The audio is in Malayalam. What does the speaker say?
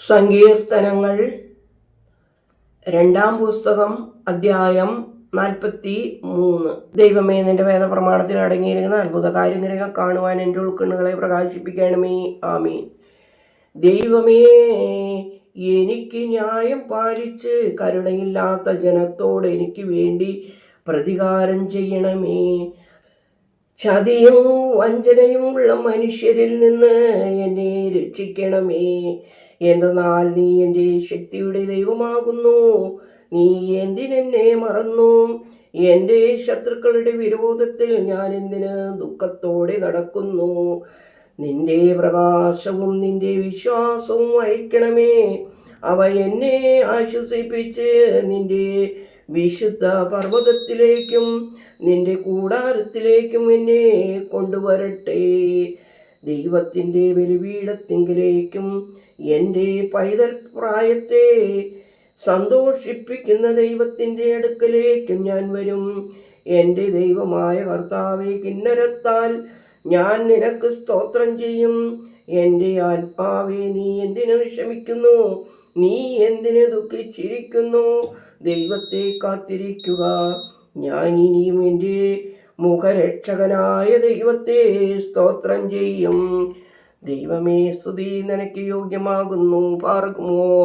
സങ്കീർത്തനങ്ങൾ. രണ്ടാം പുസ്തകം അധ്യായം നാൽപ്പത്തി മൂന്ന് ദൈവമേ നിന്റെ വേദപ്രമാണത്തിൽ അടങ്ങിയിരിക്കുന്ന അത്ഭുത കാര്യങ്ങളെ കാണുവാൻ എന്റെ ഉൾക്കണ്ണുകളെ പ്രകാശിപ്പിക്കണമേ. ആമീൻ. ദൈവമേ എനിക്ക് ന്യായം പാലിച്ച് കരുണയില്ലാത്ത ജനത്തോട് എനിക്ക് വേണ്ടി പ്രതികാരം ചെയ്യണമേ. ചതിയും വഞ്ചനയും ഉള്ള മനുഷ്യരിൽ നിന്ന് എന്നെ രക്ഷിക്കണമേ. എന്തെന്നാൽ നീ എന്റെ ശക്തിയുടെ ദൈവമാകുന്നു. നീ എന്തിനെന്നെ മറന്നു? എന്റെ ശത്രുക്കളുടെ വിരോധത്തിൽ ഞാൻ എന്തിന് ദുഃഖത്തോടെ നടക്കുന്നു? നിന്റെ പ്രകാശവും നിന്റെ വിശ്വാസവും അയക്കണമേ. അവ എന്നെ ആശ്വസിപ്പിച്ച് നിന്റെ വിശുദ്ധ പർവതത്തിലേക്കും നിന്റെ കൂടാരത്തിലേക്കും എന്നെ കൊണ്ടുവരട്ടെ. ദൈവത്തിന്റെ ബലിപീഠത്തിങ്കിലേക്കും എന്റെ പൈതൽ പ്രായത്തെ സന്തോഷിപ്പിക്കുന്ന ദൈവത്തിന്റെ അടുക്കലേക്കും ഞാൻ വരും. എന്റെ ദൈവമായ കർത്താവെ കിന്നരത്താൽ ഞാൻ നിനക്ക് സ്തോത്രം ചെയ്യും. എന്റെ ആത്മാവെ നീ എന്തിനു വിഷമിക്കുന്നു? നീ എന്തിനു ദുഃഖിച്ചിരിക്കുന്നു? ദൈവത്തെ കാത്തിരിക്കുക. ഞാൻ ഇനിയും എന്റെ മുഖരക്ഷകനായ ദൈവത്തെ സ്തോത്രം ചെയ്യും. ദൈവമേ സ്തുതി. നിനക്ക് യോഗ്യമാകുന്നു. പാർക്കുമോ?